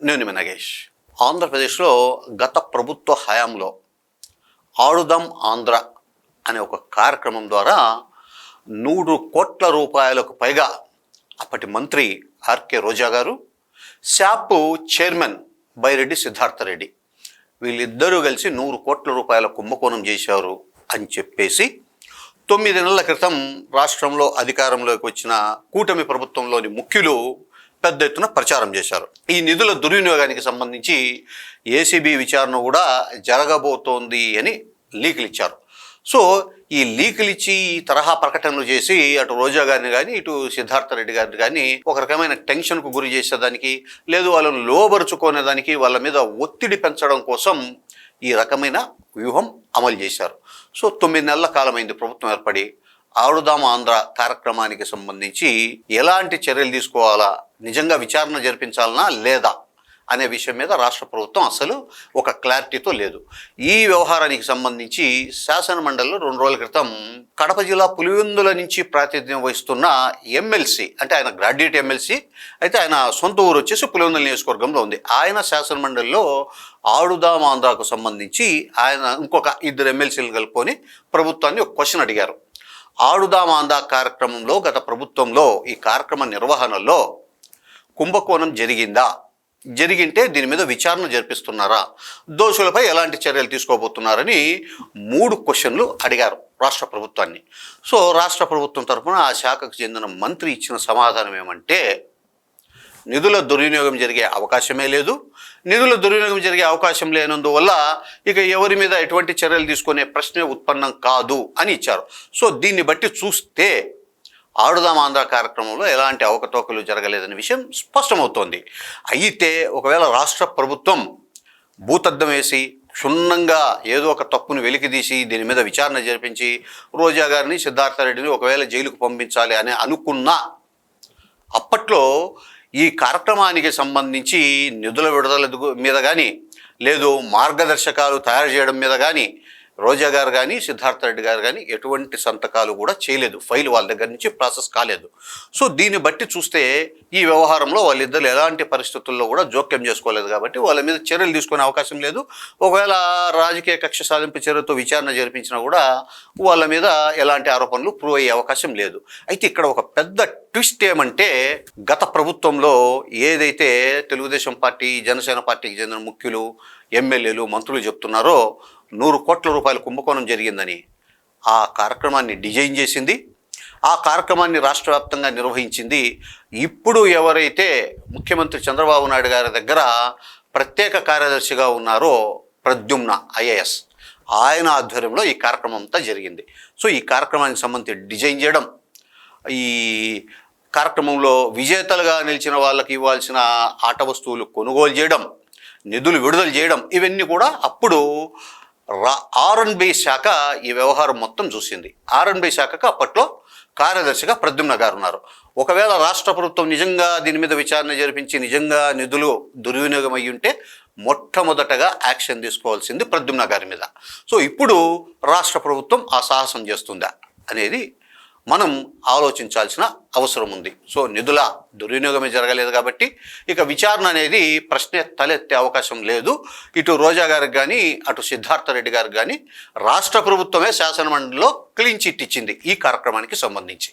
నేను మీ నగేష్. ఆంధ్రప్రదేశ్లో గత ప్రభుత్వ హయాంలో ఆడుదాం ఆంధ్ర అనే ఒక కార్యక్రమం ద్వారా నూరు కోట్ల రూపాయలకు పైగా అప్పటి మంత్రి ఆర్కే రోజా గారు శాప్ చైర్మన్ బైరెడ్డి సిద్ధార్థరెడ్డి వీళ్ళిద్దరూ కలిసి నూరు కోట్ల రూపాయల కుంభకోణం చేశారు అని చెప్పేసి తొమ్మిది నెలల క్రితం రాష్ట్రంలో అధికారంలోకి వచ్చిన కూటమి ప్రభుత్వంలోని ముఖ్యులు పెద్ద ఎత్తున ప్రచారం చేశారు. ఈ నిధుల దుర్వినియోగానికి సంబంధించి ఏసీబీ విచారణ కూడా జరగబోతోంది అని లీకులు ఇచ్చారు. సో ఈ లీకులు ఇచ్చి ఈ తరహా ప్రకటనలు చేసి అటు రోజా గారిని కానీ ఇటు సిద్ధార్థ రెడ్డి గారిని కానీ ఒక రకమైన టెన్షన్కు గురి చేసేదానికి లేదు వాళ్ళను లోబరుచుకునేదానికి వాళ్ళ మీద ఒత్తిడి పెంచడం కోసం ఈ రకమైన వ్యూహం అమలు చేశారు. సో తొమ్మిది నెలల కాలమైంది ప్రభుత్వం ఏర్పడి. ఆడుదాం ఆంధ్ర కార్యక్రమానికి సంబంధించి ఎలాంటి చర్యలు తీసుకోవాలా? నిజంగా విచారణ జరిపించాలనా లేదా? అనే విషయం మీద రాష్ట్ర ప్రభుత్వం అసలు ఒక క్లారిటీతో లేదు. ఈ వ్యవహారానికి సంబంధించి శాసన మండలిలో రెండు రోజుల క్రితం కడప జిల్లా పులివెందుల నుంచి ప్రాతినిధ్యం వహిస్తున్న ఎమ్మెల్సీ అంటే ఆయన గ్రాడ్యుయేట్ ఎమ్మెల్సీ అయితే ఆయన సొంత ఊరు వచ్చేసి పులివెందుల నియోజకవర్గంలో ఉంది. ఆయన శాసన మండలిలో ఆడుదాం ఆంధ్రాకు సంబంధించి ఆయన ఇంకొక ఇద్దరు ఎమ్మెల్సీలు కలుపుకొని ప్రభుత్వాన్ని ఒక క్వశ్చన్ అడిగారు. ఆడుదామాందా కార్యక్రమంలో గత ప్రభుత్వంలో ఈ కార్యక్రమ నిర్వహణలో కుంభకోణం జరిగిందా? జరిగింటే దీని మీద విచారణ జరిపిస్తున్నారా? దోషులపై ఎలాంటి చర్యలు తీసుకోబోతున్నారని మూడు క్వశ్చన్లు అడిగారు రాష్ట్ర ప్రభుత్వాన్ని. సో రాష్ట్ర ప్రభుత్వం తరఫున ఆ శాఖకు చెందిన మంత్రి ఇచ్చిన సమాధానం ఏమంటే నిధుల దుర్వినియోగం జరిగే అవకాశమే లేదు. నిధుల దుర్వినియోగం జరిగే అవకాశం లేనందువల్ల ఇక ఎవరి మీద ఎటువంటి చర్యలు తీసుకునే ప్రశ్నే ఉత్పన్నం కాదు అని ఇచ్చారు. సో దీన్ని బట్టి చూస్తే ఆడుదాం ఆంధ్ర కార్యక్రమంలో ఎలాంటి అవకతవకలు జరగలేదనే విషయం స్పష్టమవుతోంది. అయితే ఒకవేళ రాష్ట్ర ప్రభుత్వం భూతద్దం వేసి క్షుణ్ణంగా ఏదో ఒక తప్పును వెలికితీసి దీని మీద విచారణ జరిపించి రోజా గారిని సిద్ధార్థరెడ్డిని ఒకవేళ జైలుకు పంపించాలి అని అనుకున్నా అప్పట్లో ఈ కార్యక్రమానికి సంబంధించి నిధుల విడుదల మీద కానీ లేదు మార్గదర్శకాలు తయారు చేయడం మీద కానీ రోజా గారు కానీ సిద్ధార్థ రెడ్డి గారు కానీ ఎటువంటి సంతకాలు కూడా చేయలేదు. ఫైల్ వాళ్ళ దగ్గర నుంచి ప్రాసెస్ కాలేదు. సో దీన్ని బట్టి చూస్తే ఈ వ్యవహారంలో వాళ్ళిద్దరు ఎలాంటి పరిస్థితుల్లో కూడా జోక్యం చేసుకోలేదు కాబట్టి వాళ్ళ మీద చర్యలు తీసుకునే అవకాశం లేదు. ఒకవేళ రాజకీయ కక్ష సాధింపు చర్యతో విచారణ జరిపించినా కూడా వాళ్ళ మీద ఎలాంటి ఆరోపణలు ప్రూవ్ అయ్యే అవకాశం లేదు. అయితే ఇక్కడ ఒక పెద్ద ట్విస్ట్ ఏమంటే గత ప్రభుత్వంలో ఏదైతే తెలుగుదేశం పార్టీ జనసేన పార్టీకి చెందిన ముఖ్యులు ఎమ్మెల్యేలు మంత్రులు చెప్తున్నారో నూరు కోట్ల రూపాయలు కుంభకోణం జరిగిందని ఆ కార్యక్రమాన్ని డిజైన్ చేసింది. ఆ కార్యక్రమాన్ని రాష్ట్ర వ్యాప్తంగా నిర్వహించింది. ఇప్పుడు ఎవరైతే ముఖ్యమంత్రి చంద్రబాబు నాయుడు గారి దగ్గర ప్రత్యేక కార్యదర్శిగా ఉన్నారో ప్రద్యుమ్న ఐఏఎస్ ఆయన ఆధ్వర్యంలో ఈ కార్యక్రమం అంతా జరిగింది. సో ఈ కార్యక్రమానికి సంబంధించి డిజైన్ చేయడం ఈ కార్యక్రమంలో విజేతలుగా నిలిచిన వాళ్ళకి ఇవ్వాల్సిన ఆట వస్తువులు కొనుగోలు చేయడం నిధులు విడుదల చేయడం ఇవన్నీ కూడా అప్పుడు రా ఆర్ఎన్బి శాఖ ఈ వ్యవహారం మొత్తం చూసింది. ఆర్ఎన్బి శాఖకు అప్పట్లో కార్యదర్శిగా ప్రద్యుమ్న గారు ఉన్నారు ఒకవేళ రాష్ట్ర ప్రభుత్వం నిజంగా దీని మీద విచారణ జరిపించి నిజంగా నిధులు దుర్వినియోగం అయ్యి ఉంటే మొట్టమొదటగా యాక్షన్ తీసుకోవాల్సింది ప్రద్యుమ్న గారి మీద. సో ఇప్పుడు రాష్ట్ర ప్రభుత్వం ఆ సాహసం చేస్తుందా అనేది మనం ఆలోచించాల్సిన అవసరం ఉంది. సో నిధుల దుర్వినియోగమే జరగలేదు కాబట్టి ఇక విచారణ అనేది ప్రశ్నే తలెత్తే అవకాశం లేదు. ఇటు రోజా గారికి కానీ అటు సిద్ధార్థ రెడ్డి గారికి కానీ రాష్ట్ర ప్రభుత్వమే శాసనమండలిలో క్లీన్ చిట్ ఇచ్చింది ఈ కార్యక్రమానికి సంబంధించి.